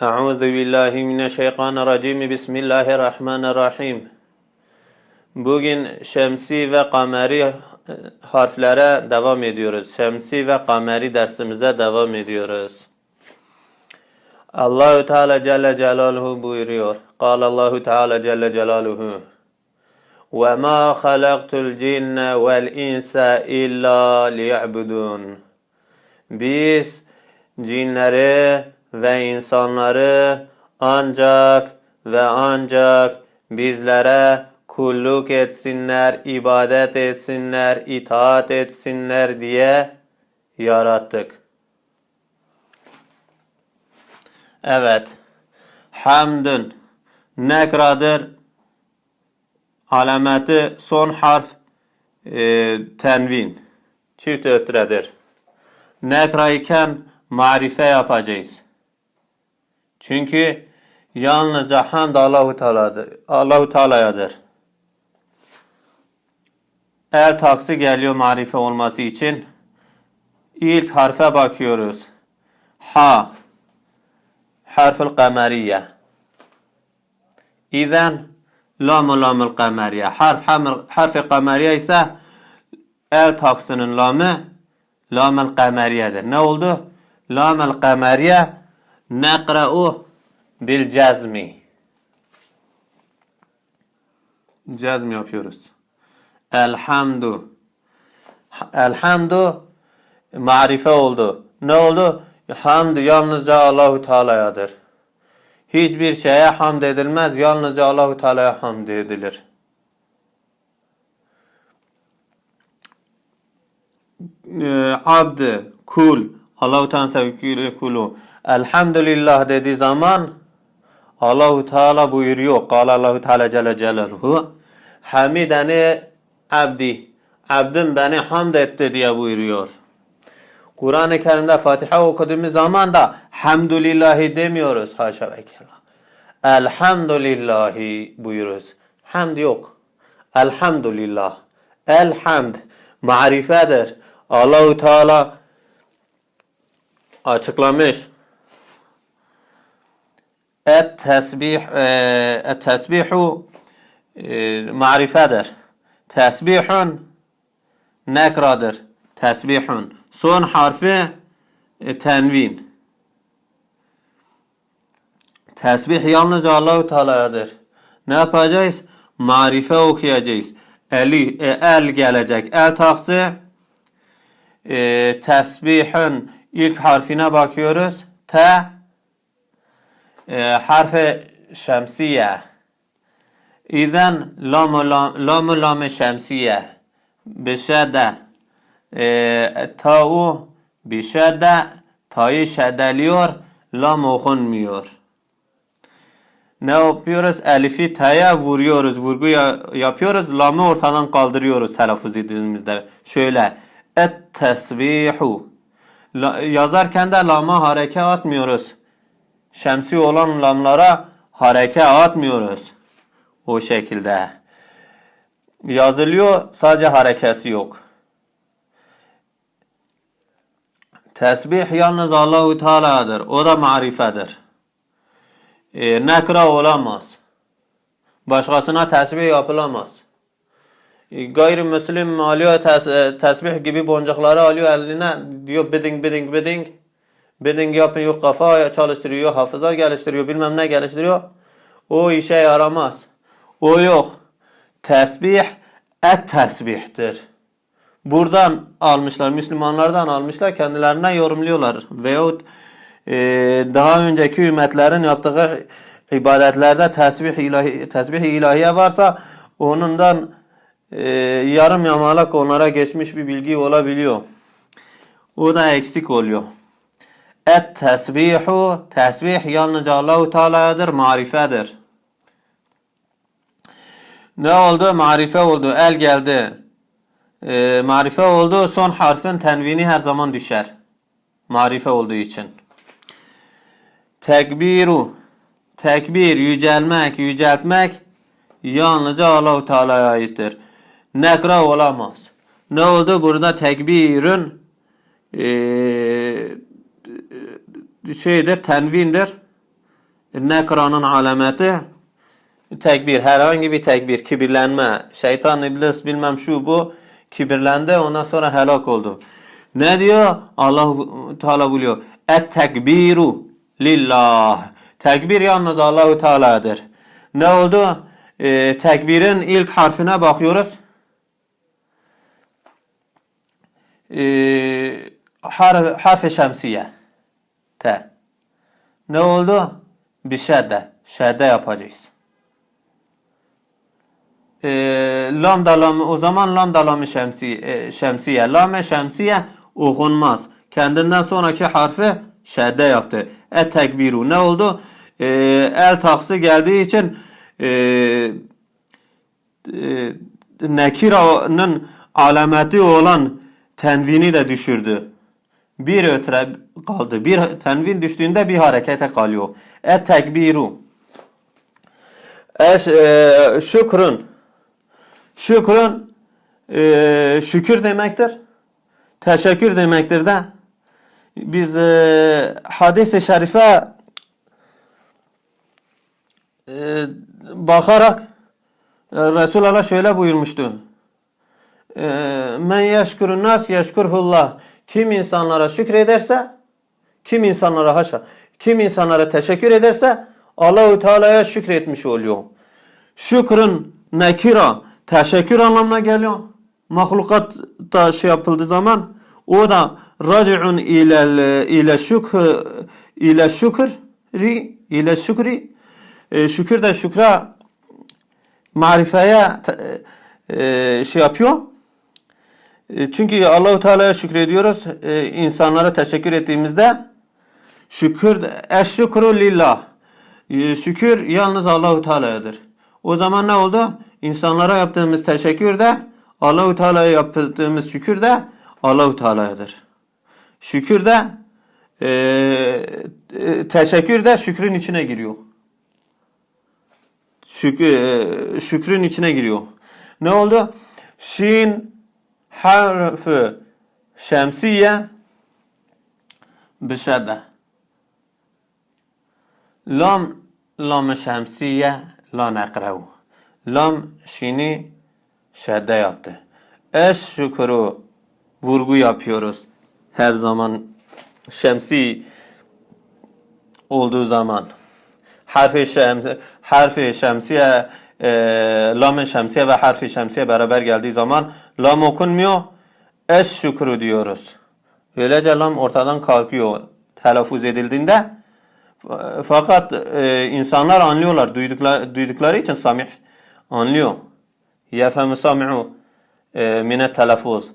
Euzu billahi mineşşeytanirracim. Bismillahirrahmanirrahim. Bugün şemsi ve kameri e, harflere devam ediyoruz. Şemsi ve kameri dersimize devam ediyoruz. Allahü Teala Celle Celaluhu buyuruyor. Kâle Allahu Teala Celle Celaluhu. Ve ma halaktul cinne vel insa illa liya'budun. Biz cinleri ve insanları ancak ve ancak bizlere kulluk etsinler, ibadet etsinler, itaat etsinler diye yarattık. Evet. Hamdün nekradır. Alameti son harf e, tenvin. Çift ötredir. Nekra iken marife yapacağız. Çünkü yalnızca hamd Allahu Teala'dır. Allahu Teala'yadır. El taksi geliyor marife olması için. İlk harfe bakıyoruz. Ha. Harfül kameriye. İzen lamu lamul kameriye. Harf harfi kameriye ise el taksinin lamı lamul kameriyedir. Ne oldu? Lamul kameriye nekra'u bil cezmi. Cezm yapıyoruz. Elhamdu. Elhamdu marife oldu. Ne oldu? Hamd yalnızca Allahu Teala'yadır. Hiçbir şeye hamd edilmez. Yalnızca Allahu Teala'ya hamd edilir. Ee, abd, kul, Allahu Teala sevgili kulu. Elhamdülillah dediği zaman Allahu Teala buyuruyor. Kâle Allahu Teala Celle Celaluhu. Hamideni abdi. Abdim beni hamd etti diye buyuruyor. Kur'an-ı Kerim'de Fatiha okuduğumuz zaman da hamdülillahi demiyoruz haşa ve kella. Elhamdülillahi buyuruyoruz. Hamd yok. Elhamdülillah. Elhamd marifedir. Allahu Teala açıklamış. Et tesbih et tesbihu marifedir. Tesbihun nekradır. Tesbihun. Son harfi e, tenvin. Tesbih yalnızca Allahu Teala'yadır. Ne yapacağız? Marife okuyacağız. Eli, e, el gelecek. El taksi e, tesbihün ilk harfine bakıyoruz. T e, harfi şemsiye. İzen lamu lamu lamu şemsiye. Bişede e, tau bişede tayı şedeliyor lam okunmuyor. Ne yapıyoruz? Elifi taya vuruyoruz. Vurgu yapıyoruz. Lamı ortadan kaldırıyoruz telaffuz edildiğimizde. Şöyle. Et tesbihu. Yazarken de lama hareke atmıyoruz. Şemsi olan lamlara hareke atmıyoruz. O şekilde. Yazılıyor sadece harekesi yok. Tesbih yalnız Allahu Teala'dır. O da marifedir. E, nekra olamaz. Başkasına tesbih yapılamaz. E, gayrimüslim alıyor e, tesbih gibi boncukları alıyor eline diyor bidding bidding bidding. Bidding yapıyor kafa çalıştırıyor, hafıza geliştiriyor, bilmem ne geliştiriyor. O işe yaramaz. O yok. Tesbih et tesbihtir. Buradan almışlar, Müslümanlardan almışlar, kendilerine yorumluyorlar. Veyahut e, daha önceki ümmetlerin yaptığı ibadetlerde tesbih ilahi, tesbih ilahiye varsa onundan e, yarım yamalak onlara geçmiş bir bilgi olabiliyor. O da eksik oluyor. Et tesbihu, tesbih yalnızca Allahu Teala'yadır, marifedir. Ne oldu? Marife oldu. El geldi. E, marife oldu. Son harfin tenvini her zaman düşer. Marife olduğu için. Tekbiru. Tekbir, yücelmek, yüceltmek yalnızca Allahu Teala'ya aittir. Nekra olamaz. Ne oldu? Burada tekbirün e, şeydir, tenvindir. nekranın alameti tekbir. Herhangi bir tekbir, kibirlenme. Şeytan, iblis bilmem şu bu kibirlendi ondan sonra helak oldu. Ne diyor? Allah Teala buyuruyor. Et tekbiru lillah. Tekbir yalnız Allahu Teala'dır. Ne oldu? Ee, tekbirin ilk harfine bakıyoruz. Ee, harf, harf-i şemsiye. T. Ne oldu? Bir şedde. Şedde yapacağız. Ee, lam da lam o zaman lam da lam şemsiye, e, şemsiye. Lam şemsiye okunmaz. Kendinden sonraki harfi şedde yaptı. E tekbiru ne oldu? Ee, el taksı geldiği için e, e, nekiranın alameti olan tenvini de düşürdü. Bir ötre kaldı. Bir tenvin düştüğünde bir harekete kalıyor. E tekbiru. Eş, e, şükrün. Şükrün e, şükür demektir. Teşekkür demektir de. Biz e, hadis-i şerife e, bakarak e, Resulullah şöyle buyurmuştu. E, Men yeşkurun nas yeşkurhullah. Kim insanlara şükrederse, kim insanlara haşa, kim insanlara teşekkür ederse Allahu Teala'ya şükretmiş oluyor. Şükrün nekira teşekkür anlamına geliyor. Mahlukat da şey yapıldığı zaman o da raciun ile ile şükr ile şükri ile şükri e, şükür de şükra marifeye te- e, şey yapıyor. E, Çünkü Allahu Teala'ya şükrediyoruz. E, insanlara teşekkür ettiğimizde şükür eşşükru lillah. E, Şükür yalnız Allahu Teala'yadır. O zaman ne oldu? İnsanlara yaptığımız teşekkür de Allahu Teala'ya yaptığımız şükür de Allahu Teala'yadır. Şükür de e, teşekkür de şükrün içine giriyor. Şükür, şükrün içine giriyor. Ne oldu? Şin harfi şemsiye bişebe. Lam lam şemsiye la nekrav. Lam şini şedde yaptı. Eş şükürü vurgu yapıyoruz. Her zaman şemsi olduğu zaman harfi şems harfi şemsiye e, lam şemsiye ve harfi şemsiye beraber geldiği zaman lam okunmuyor. Eş şükrü diyoruz. Böylece lam ortadan kalkıyor telaffuz edildiğinde. Fakat e, insanlar anlıyorlar. Duydukları, duydukları için samih anlıyor. Yefhemu sami'u e, mine telaffuz.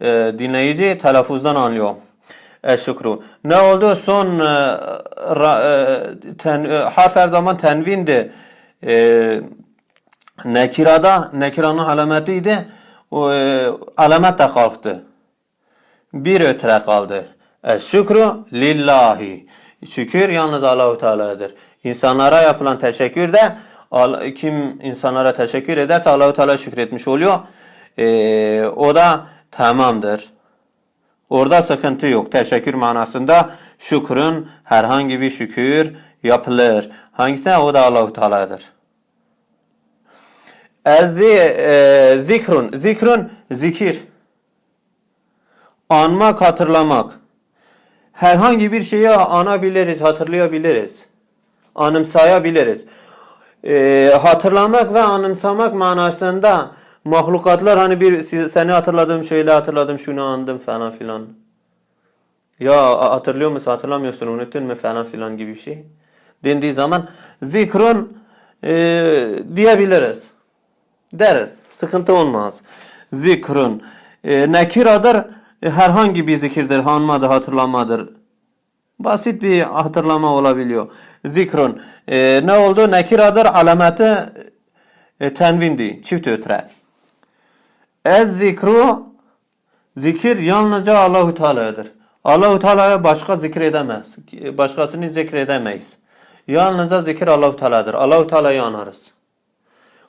E, dinleyici telaffuzdan anlıyor. Eşşükru. Ne oldu? Son e, ra, e, ten, e, harf her zaman tenvindi. E, nekirada, nekiranın alametiydi. O, e, alamet de kalktı. Bir ötre kaldı. Eşşükru lillahi. Şükür yalnız Allahu Teala'dır. İnsanlara yapılan teşekkür de kim insanlara teşekkür ederse Allahu Teala şükretmiş oluyor. E, o da tamamdır. Orada sıkıntı yok. Teşekkür manasında şükrün herhangi bir şükür yapılır. Hangisine? O da Allahu Teala'dır. Ezi, e, zikrun. Zikrun zikir. Anmak, hatırlamak. Herhangi bir şeyi anabiliriz, hatırlayabiliriz. Anımsayabiliriz. E, hatırlamak ve anımsamak manasında mahlukatlar hani bir seni hatırladım, şöyle hatırladım, şunu andım falan filan. Ya hatırlıyor musun, hatırlamıyorsun, unuttun mu falan filan gibi bir şey. Dendiği zaman zikrun e, diyebiliriz. Deriz. Sıkıntı olmaz. Zikrun. E, nekiradır. E, herhangi bir zikirdir. Hanmadır, hatırlamadır. Basit bir hatırlama olabiliyor. Zikrun. E, ne oldu? Nekiradır. Alameti e, tenvindi. Çift ötre. Ez zikru zikir yalnızca Allahu Teala'dır. Allahu Teala'ya başka zikredemez. Başkasını zikredemeyiz. Yalnızca zikir Allahu Teala'dır. Allahu Teala'yı anarız.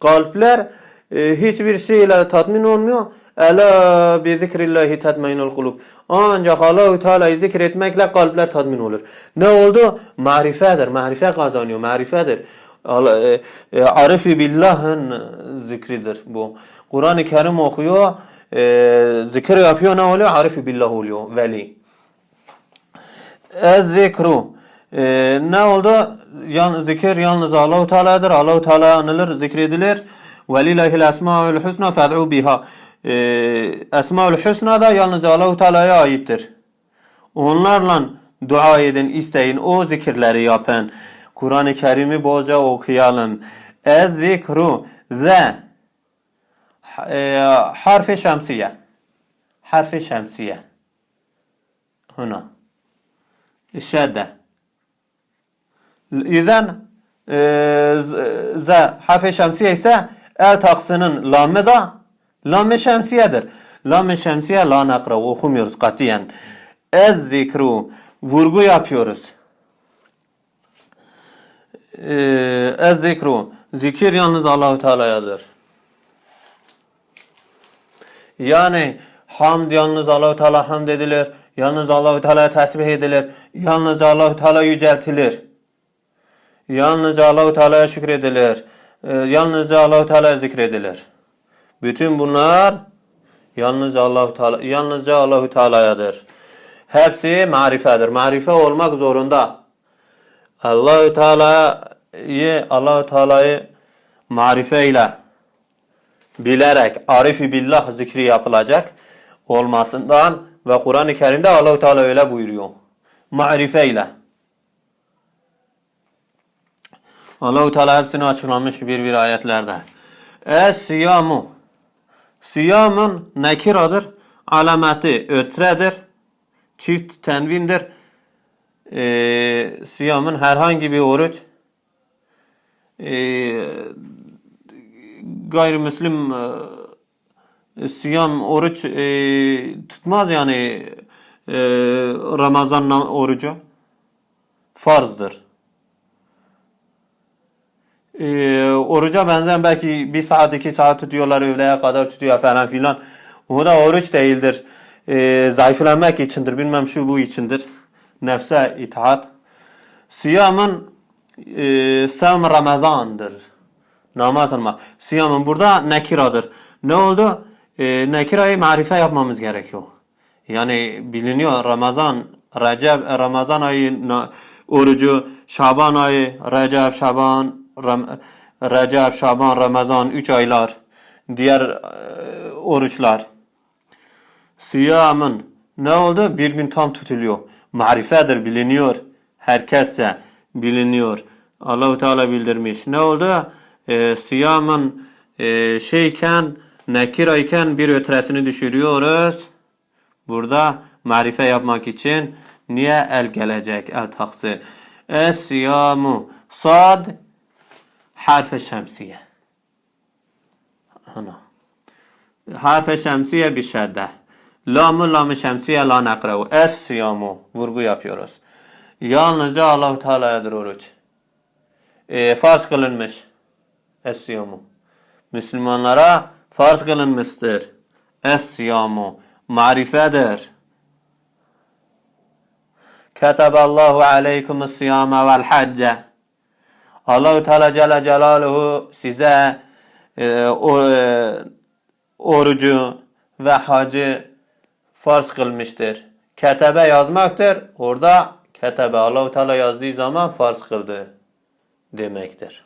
Kalpler e, hiçbir şeyle tatmin olmuyor. Ela bi zikrillahi tatmainul kulub. Ancak Allahu Teala'yı zikretmekle kalpler tatmin olur. Ne oldu? Marifedir. Marife kazanıyor. Marifedir. E, e, Arifi billahın zikridir bu. Kur'an-ı Kerim okuyor, e, zikir yapıyor ne oluyor? Arifi billah oluyor. Veli. Ez-zikru. Ee, ne oldu? Yan, zikir yalnız Allahu Teala'dır. Allahu Teala anılır, zikredilir. Velillahil esmaül husna fed'u biha. Ee, esmaül husna da yalnız Allahu Teala'ya aittir. Onlarla dua edin, isteyin, o zikirleri yapın. Kur'an-ı Kerim'i bolca okuyalım. Ez-zikru ze e, harfi şemsiye. Harfi şemsiye. Huna. الشادة إذن z harfi şemsiye ise el taksının lamı da lam şemsiyedir. Lam şemsiye la nakra okumuyoruz katiyen. Ez zikru vurgu yapıyoruz. Ee, Ez zikru zikir yalnız Allahu Teala'yadır. Yani hamd yalnız Allahu Teala hamd edilir. Yalnız Allahu Teala tesbih edilir. Yalnız Allahu Teala yüceltilir. Yalnızca Allahu Teala'ya şükredilir. Ee, Yalnızca Allahu Teala zikredilir. Bütün bunlar yalnızca Allahu Teala yalnızca Allahu Teala'yadır. Hepsi marifedir. Marife olmak zorunda. Allahu Teala'yı Allahu Teala'yı marifeyle bilerek arifi billah zikri yapılacak olmasından ve Kur'an-ı Kerim'de Allahu Teala öyle buyuruyor. Marifeyle. Allahu Teala hepsini açıklamış bir bir ayetlerde. Es-siyamu. Siyamın nekiradır. Alameti ötredir. Çift tenvindir. Ee, siyamın herhangi bir oruç ee, gayrimüslim e, siyam oruç e, tutmaz yani e, Ramazan orucu farzdır. E, oruca benzeyen belki bir saat iki saat tutuyorlar öğleye kadar tutuyor falan filan. O da oruç değildir. E, zayıflamak içindir. Bilmem şu bu içindir. Nefse itaat. Siyamın e, sam Ramazan'dır. Namaz kılmak. Siyamın burada nekiradır. Ne oldu? E, nekirayı marife yapmamız gerekiyor. Yani biliniyor Ramazan, Recep, Ramazan ayı orucu, Şaban ayı, Recep, Şaban, Ram, Recep, Şaban, Ramazan 3 aylar. Diğer e, oruçlar. Siyamın ne oldu? Bir gün tam tutuluyor. Marifedir, biliniyor. Herkesse biliniyor. Allahu Teala bildirmiş. Ne oldu? Ee, siyamın e, şeyken, nekirayken bir ötresini düşürüyoruz. Burada marife yapmak için niye el gelecek? El taksı. Es-siyamu sad harfe şemsiye. Ana. Harf şemsiye bir şedde. Lamı lamı şemsiye la nekravu. Es siyamu. Vurgu yapıyoruz. Yalnızca Allahu Teala'yadır oruç. E, farz kılınmış. Es siyamu. Müslümanlara farz kılınmıştır. Es siyamu. Marifedir. Keteballahu aleykumus siyame vel hacce. Allahu Teala Celle Celaluhu size e, o, e, orucu ve hacı farz kılmıştır. Ketebe yazmaktır. Orada ketebe Allahu Teala yazdığı zaman farz kıldı demektir.